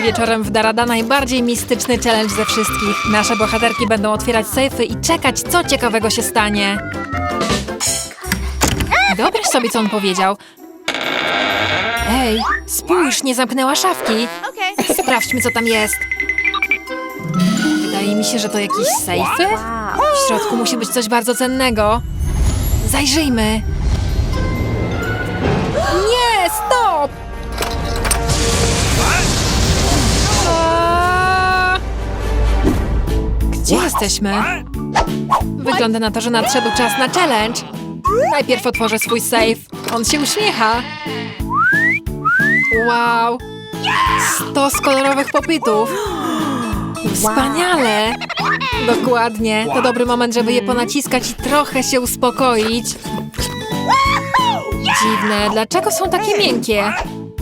Dziś wieczorem w Darada najbardziej mistyczny challenge ze wszystkich. Nasze bohaterki będą otwierać sejfy i czekać, co ciekawego się stanie. Wyobraź sobie, co on powiedział. Ej, spójrz, nie zamknęła szafki. Sprawdźmy, co tam jest. Wydaje mi się, że to jakieś sejfy. W środku musi być coś bardzo cennego. Zajrzyjmy. Gdzie jesteśmy? Wygląda na to, że nadszedł czas na challenge. Najpierw otworzę swój safe. On się uśmiecha. Wow! Stos kolorowych popytów. Wspaniale! Dokładnie. To dobry moment, żeby je ponaciskać i trochę się uspokoić. Dziwne, dlaczego są takie miękkie?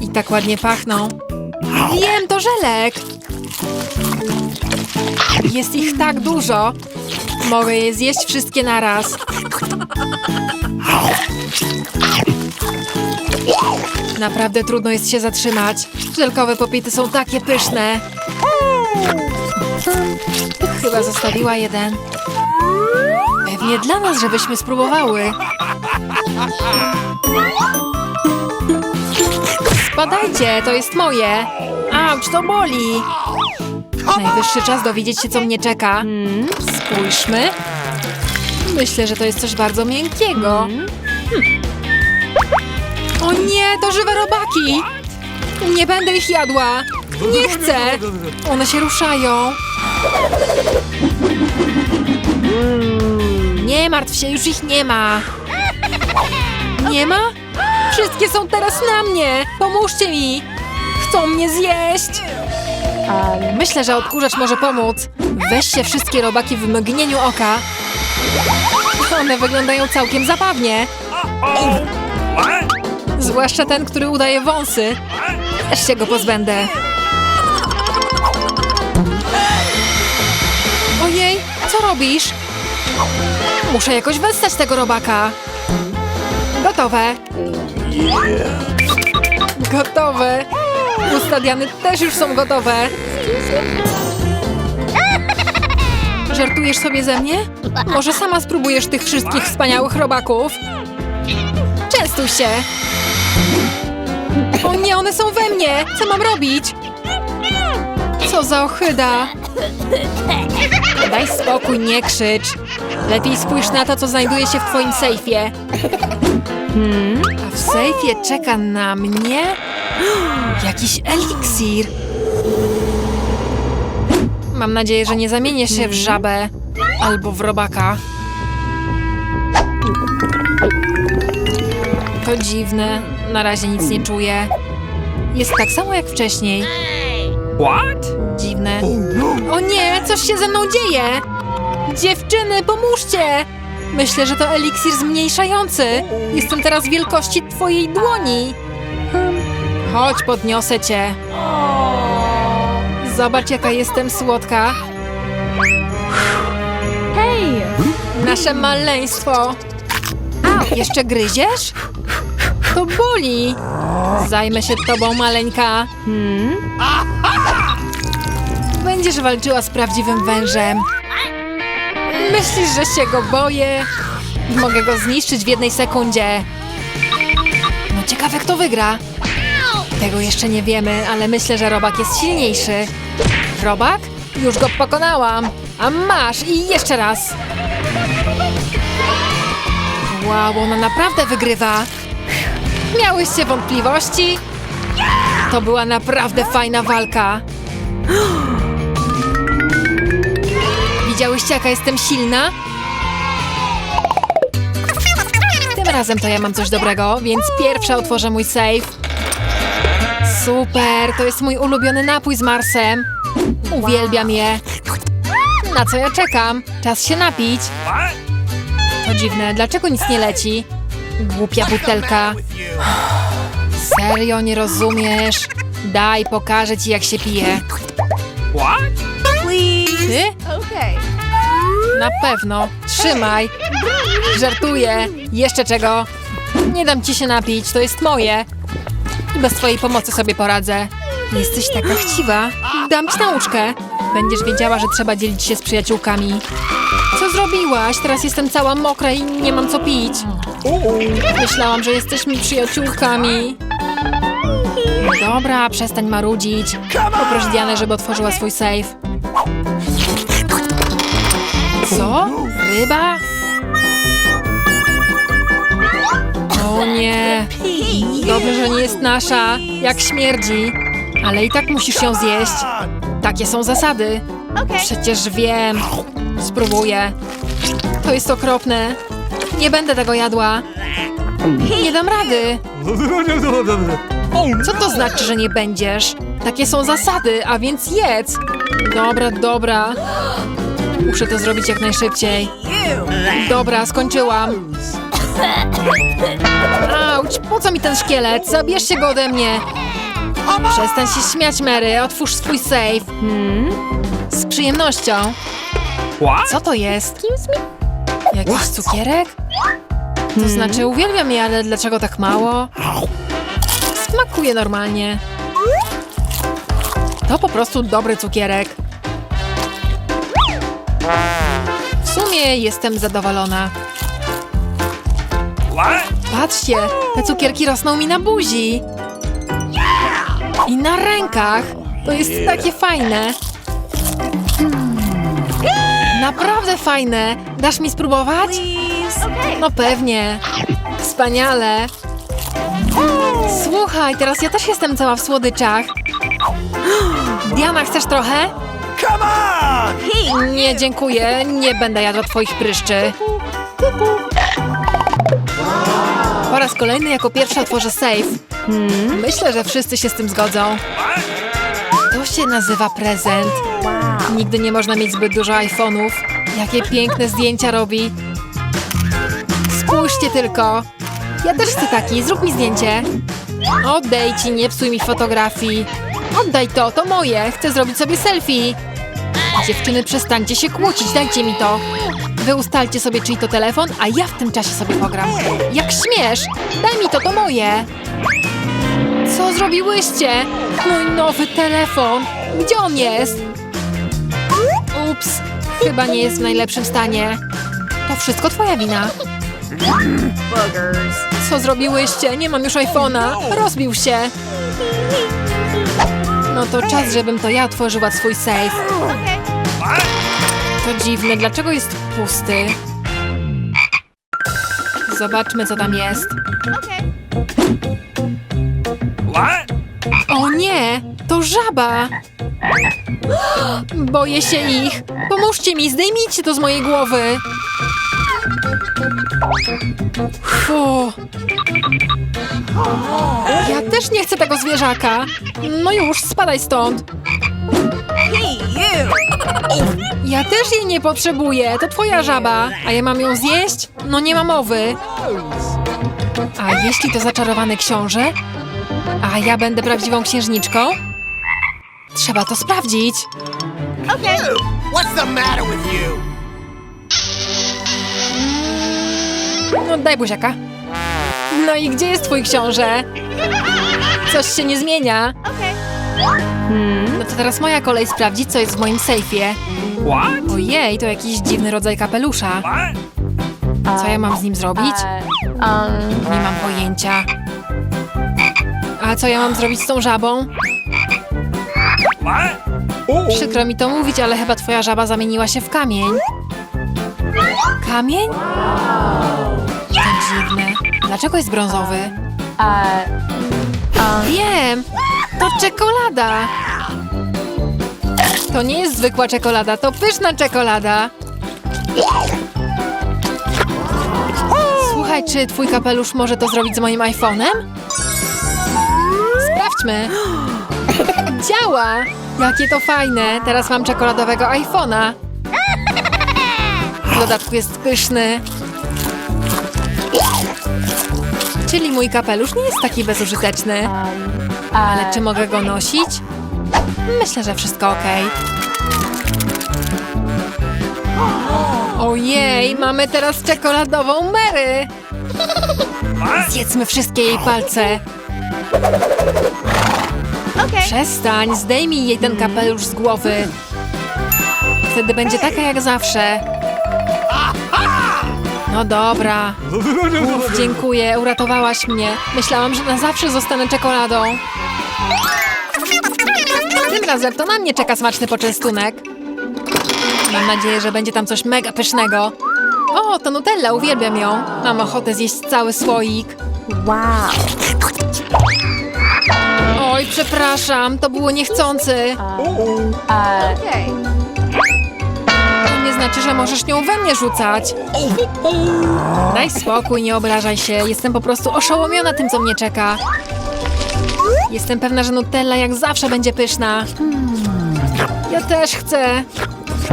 I tak ładnie pachną. Wiem, to żelek! Jest ich tak dużo. Mogę je zjeść wszystkie naraz. Naprawdę trudno jest się zatrzymać. Żelkowe popity są takie pyszne. Chyba zostawiła jeden. Pewnie dla nas, żebyśmy spróbowały. Spadajcie, to jest moje. Auć, to boli. Najwyższy czas dowiedzieć się, co mnie czeka. Spójrzmy. Myślę, że to jest coś bardzo miękkiego. Hmm. O nie, to żywe robaki! Nie będę ich jadła! Nie chcę! One się ruszają. Nie martw się, już ich nie ma. Nie ma? Wszystkie są teraz na mnie! Pomóżcie mi! Chcą mnie zjeść! Myślę, że odkurzacz może pomóc. Weźcie wszystkie robaki w mgnieniu oka. One wyglądają całkiem zabawnie. Zwłaszcza ten, który udaje wąsy. Też się go pozbędę. Ojej, co robisz? Muszę jakoś westać tego robaka. Gotowe. Gotowe. Ustadiany też już są gotowe. Żartujesz sobie ze mnie? Może sama spróbujesz tych wszystkich wspaniałych robaków? Częstuj się. O nie, one są we mnie! Co mam robić? Co za ohyda! Daj spokój, nie krzycz. Lepiej spójrz na to, co znajduje się w twoim sejfie. A w sejfie czeka na mnie jakiś eliksir. Mam nadzieję, że nie zamienię się w żabę albo w robaka. To dziwne. Na razie nic nie czuję. Jest tak samo jak wcześniej. What? Dziwne. O nie, coś się ze mną dzieje! Dziewczyny, pomóżcie! Myślę, że to eliksir zmniejszający. Jestem teraz wielkości twojej dłoni. Chodź, podniosę cię. Zobacz, jaka jestem słodka. Hej! Nasze maleństwo. Jeszcze gryziesz? To boli. Zajmę się tobą, maleńka. Będziesz walczyła z prawdziwym wężem. Myślisz, że się go boję? Mogę go zniszczyć w jednej sekundzie. No ciekawe, kto wygra. Tego jeszcze nie wiemy, ale myślę, że robak jest silniejszy. Robak? Już go pokonałam. A masz i jeszcze raz. Wow, ona naprawdę wygrywa. Miałyście wątpliwości? To była naprawdę fajna walka. Widziałyście, jaka jestem silna? Tym razem to ja mam coś dobrego, więc pierwsza otworzę mój safe. Super, to jest mój ulubiony napój z Marsem. Uwielbiam je. Na co ja czekam? Czas się napić. To dziwne, dlaczego nic nie leci? Głupia butelka. Serio, nie rozumiesz? Daj, pokażę ci, jak się pije. What? Ty? Okay. Na pewno. Trzymaj. Żartuję. Jeszcze czego? Nie dam ci się napić, to jest moje. Bez twojej pomocy sobie poradzę. Jesteś taka chciwa. Dam ci nauczkę. Będziesz wiedziała, że trzeba dzielić się z przyjaciółkami. Co zrobiłaś? Teraz jestem cała mokra i nie mam co pić. Myślałam, że jesteśmy przyjaciółkami. Dobra, przestań marudzić. Poproś Dianę, żeby otworzyła swój safe. Co? Ryba? O nie. Dobrze, że nie jest nasza. Jak śmierdzi. Ale i tak musisz ją zjeść. Takie są zasady. Przecież wiem. Spróbuję. To jest okropne. Nie będę tego jadła. Nie dam rady. Co to znaczy, że nie będziesz? Takie są zasady, a więc jedz. Dobra, dobra. Muszę to zrobić jak najszybciej. Dobra, skończyłam. Auć, po co mi ten szkielet? Zabierzcie go ode mnie. Przestań się śmiać, Mary. Otwórz swój safe. Hmm? Z przyjemnością. Co to jest? Jakiś cukierek? To znaczy, uwielbiam je, ale dlaczego tak mało? Smakuje normalnie. To po prostu dobry cukierek. Sumie jestem zadowolona. Patrzcie, te cukierki rosną mi na buzi. I na rękach. To jest takie fajne. Naprawdę fajne. Dasz mi spróbować? No pewnie. Wspaniale. Słuchaj, teraz ja też jestem cała w słodyczach. Diana, chcesz trochę? Nie, dziękuję. Nie będę jadła twoich pryszczy. Po raz kolejny jako pierwsza otworzę safe. Myślę, że wszyscy się z tym zgodzą. To się nazywa prezent. Nigdy nie można mieć zbyt dużo iPhone'ów. Jakie piękne zdjęcia robi. Spójrzcie tylko. Ja też chcę taki. Zrób mi zdjęcie. Oddaj ci, nie psuj mi fotografii. Oddaj to, to moje. Chcę zrobić sobie selfie. Dziewczyny, przestańcie się kłócić, dajcie mi to. Wy ustalcie sobie, czyj to telefon, a ja w tym czasie sobie pogram. Jak śmiesz! Daj mi to, to moje! Co zrobiłyście? Mój nowy telefon! Gdzie on jest? Ups, chyba nie jest w najlepszym stanie. To wszystko twoja wina. Co zrobiłyście? Nie mam już iPhone'a. Rozbił się. No to czas, żebym to ja otworzyła swój safe. To dziwne, dlaczego jest pusty? Zobaczmy, co tam jest. O nie, to żaba! Boję się ich. Pomóżcie mi, zdejmijcie to z mojej głowy. Fu. Ja też nie chcę tego zwierzaka. No już, spadaj stąd. Ja też jej nie potrzebuję, to twoja żaba. A ja mam ją zjeść? No nie ma mowy. A jeśli to zaczarowany książę? A ja będę prawdziwą księżniczką? Trzeba to sprawdzić. What's the matter with you? No daj buziaka. No i gdzie jest twój książę? Coś się nie zmienia. No to teraz moja kolej sprawdzić, co jest w moim sejfie. What? Ojej, to jakiś dziwny rodzaj kapelusza. Co ja mam z nim zrobić? Nie mam pojęcia. A co ja mam zrobić z tą żabą? Przykro mi to mówić, ale chyba twoja żaba zamieniła się w kamień. Kamień? To dziwne. Dlaczego jest brązowy? Wiem! To czekolada! To nie jest zwykła czekolada, to pyszna czekolada! Słuchaj, czy twój kapelusz może to zrobić z moim iPhone'em? Sprawdźmy. Działa! Jakie to fajne! Teraz mam czekoladowego iPhone'a. W dodatku jest pyszny. Czyli mój kapelusz nie jest taki bezużyteczny. Ale czy mogę go nosić? Myślę, że wszystko ok. Ojej, mamy teraz czekoladową Mary! Zjedzmy wszystkie jej palce. Przestań, zdejmij jej ten kapelusz z głowy. Wtedy będzie taka jak zawsze. No dobra. Uf, dziękuję, uratowałaś mnie. Myślałam, że na zawsze zostanę czekoladą. Tym razem to na mnie czeka smaczny poczęstunek. Mam nadzieję, że będzie tam coś mega pysznego. O, to Nutella, uwielbiam ją. Mam ochotę zjeść cały słoik. Oj, przepraszam, to było niechcący. To nie znaczy, że możesz nią we mnie rzucać. Daj spokój, nie obrażaj się. Jestem po prostu oszołomiona tym, co mnie czeka. Jestem pewna, że Nutella jak zawsze będzie pyszna. Ja też chcę.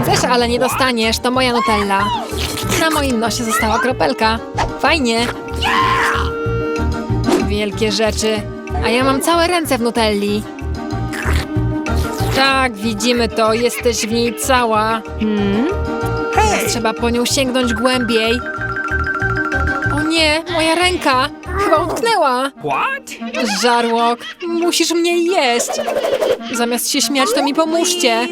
Chcesz, ale nie dostaniesz. To moja Nutella. Na moim nosie została kropelka. Fajnie. Wielkie rzeczy. A ja mam całe ręce w Nutelli. Tak, widzimy to. Jesteś w niej cała. Teraz trzeba po nią sięgnąć głębiej. O nie, moja ręka! Chyba utknęła! What? Żarłok, musisz mnie jeść! Zamiast się śmiać, to mi pomóżcie!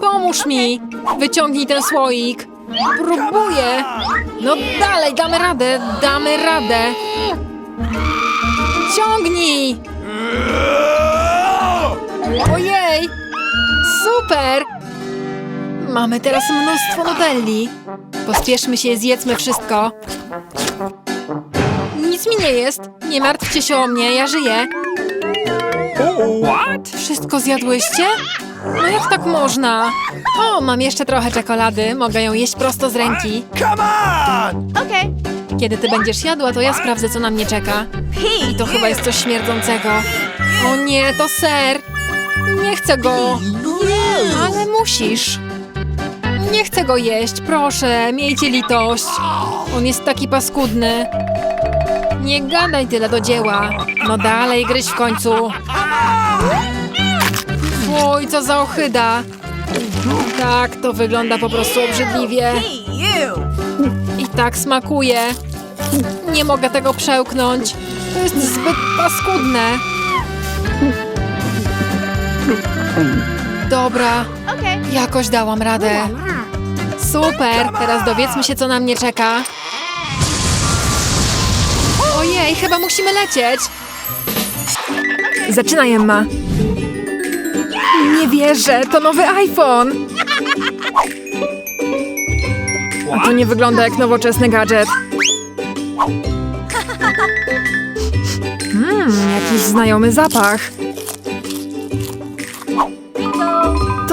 Pomóż mi! Wyciągnij ten słoik! Próbuję! No dalej, damy radę, damy radę! Ciągnij! Ojej! Super! Mamy teraz mnóstwo Nutelli. Pospieszmy się, zjedzmy wszystko. Nic mi nie jest. Nie martwcie się o mnie, ja żyję. What? Wszystko zjadłyście? No jak tak można? O, mam jeszcze trochę czekolady. Mogę ją jeść prosto z ręki. Come on! Kiedy ty będziesz jadła, to ja sprawdzę, co na mnie czeka. I to chyba jest coś śmierdzącego. O nie, to ser. Nie chcę go. Ale musisz. Nie chcę go jeść, proszę, miejcie litość. On jest taki paskudny. Nie gadaj tyle do dzieła. No dalej, gryź w końcu. Oj, co za ohyda. Tak, to wygląda po prostu obrzydliwie. I tak smakuje. Nie mogę tego przełknąć. To jest zbyt paskudne. Dobra, jakoś dałam radę. Super, teraz dowiedzmy się, co na mnie czeka. Ojej, chyba musimy lecieć. Zaczynaj, Emma. Nie wierzę, to nowy iPhone. A to nie wygląda jak nowoczesny gadżet. Mmm, jakiś znajomy zapach.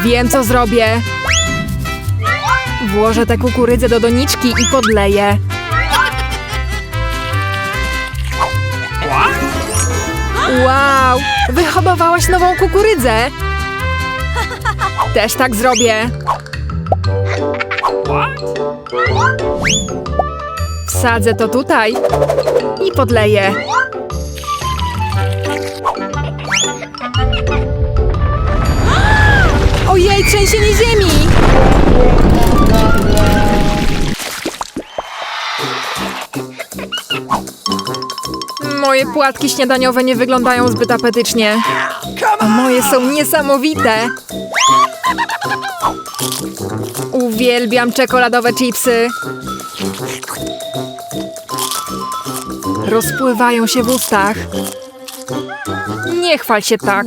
Wiem, co zrobię. Włożę tę kukurydzę do doniczki i podleję. Wow! Wyhodowałaś nową kukurydzę! Też tak zrobię. Wsadzę to tutaj i podleję. Ojej, trzęsienie ziemi! Moje płatki śniadaniowe nie wyglądają zbyt apetycznie. A moje są niesamowite. Uwielbiam czekoladowe chipsy. Rozpływają się w ustach. Nie chwal się tak.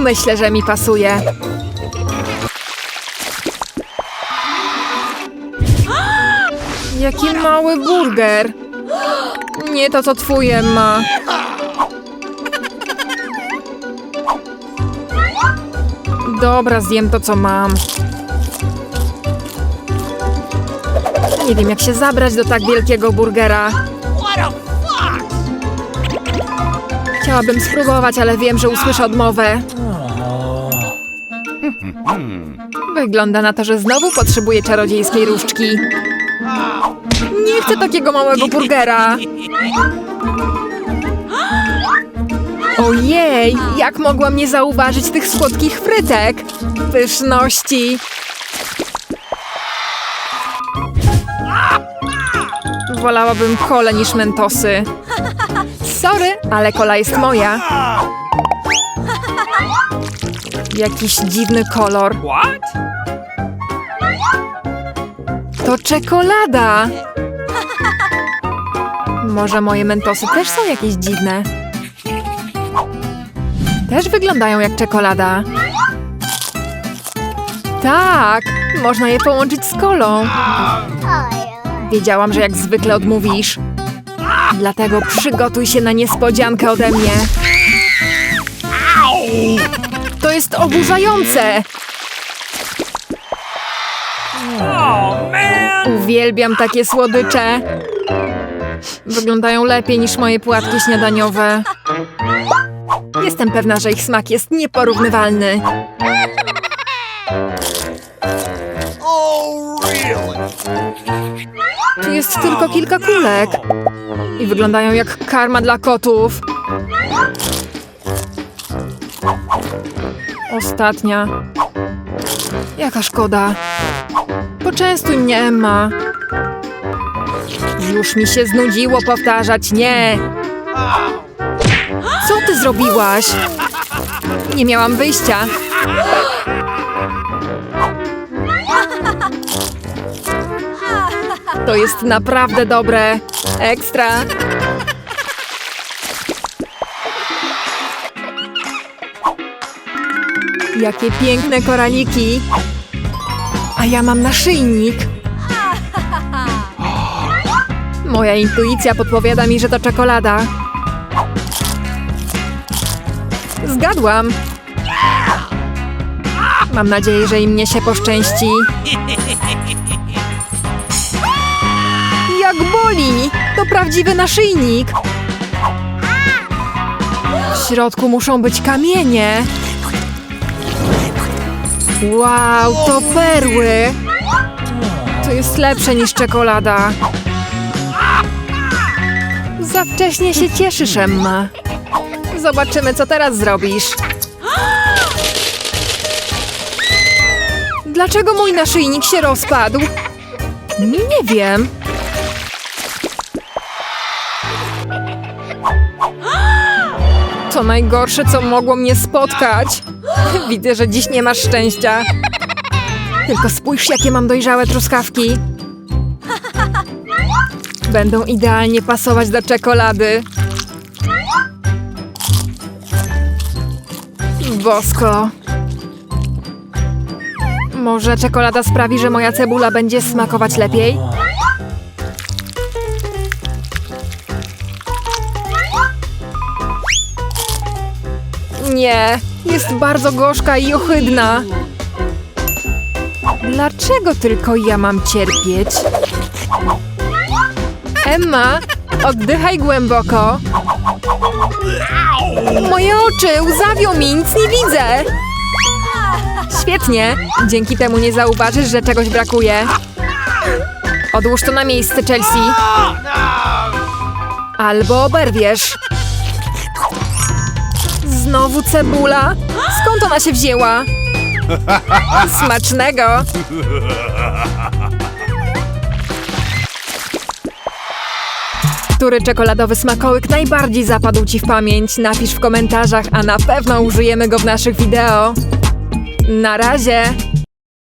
Myślę, że mi pasuje. Jaki mały burger. Nie to, co twój, ma. Dobra, zjem to, co mam. Nie wiem, jak się zabrać do tak wielkiego burgera. Chciałabym spróbować, ale wiem, że usłyszę odmowę. Wygląda na to, że znowu potrzebuję czarodziejskiej różdżki. Nie chcę takiego małego burgera. Ojej, jak mogłam nie zauważyć tych słodkich frytek? Pyszności. Wolałabym kole niż mentosy. Sorry, ale kola jest moja. Jakiś dziwny kolor. What? To czekolada! Może moje mentosy też są jakieś dziwne? Też wyglądają jak czekolada. Tak, można je połączyć z kolą. Wiedziałam, że jak zwykle odmówisz. Dlatego przygotuj się na niespodziankę ode mnie. To jest oburzające! Uwielbiam takie słodycze. Wyglądają lepiej niż moje płatki śniadaniowe. Jestem pewna, że ich smak jest nieporównywalny. Tu jest tylko kilka kulek. I wyglądają jak karma dla kotów. Ostatnia. Jaka szkoda. Poczęstuj mnie, Emma. Już mi się znudziło powtarzać nie. Co ty zrobiłaś? Nie miałam wyjścia. To jest naprawdę dobre. Ekstra. Jakie piękne koraliki. A ja mam naszyjnik. Moja intuicja podpowiada mi, że to czekolada. Zgadłam. Mam nadzieję, że i mnie się poszczęści. Jak boli! To prawdziwy naszyjnik! W środku muszą być kamienie. Wow, to perły! To jest lepsze niż czekolada. Za wcześnie się cieszysz, Emma. Zobaczymy, co teraz zrobisz. Dlaczego mój naszyjnik się rozpadł? Nie wiem. To najgorsze, co mogło mnie spotkać. Widzę, że dziś nie masz szczęścia. Tylko spójrz, jakie mam dojrzałe truskawki. Będą idealnie pasować do czekolady. Bosko. Może czekolada sprawi, że moja cebula będzie smakować lepiej? Nie, jest bardzo gorzka i ohydna. Dlaczego tylko ja mam cierpieć? Emma, oddychaj głęboko. Moje oczy łzawią mi, nic nie widzę. Świetnie, dzięki temu nie zauważysz, że czegoś brakuje. Odłóż to na miejsce, Chelsea. Albo oberwiesz. Znowu cebula? Skąd ona się wzięła? Smacznego! Który czekoladowy smakołyk najbardziej zapadł Ci w pamięć? Napisz w komentarzach, a na pewno użyjemy go w naszych wideo. Na razie!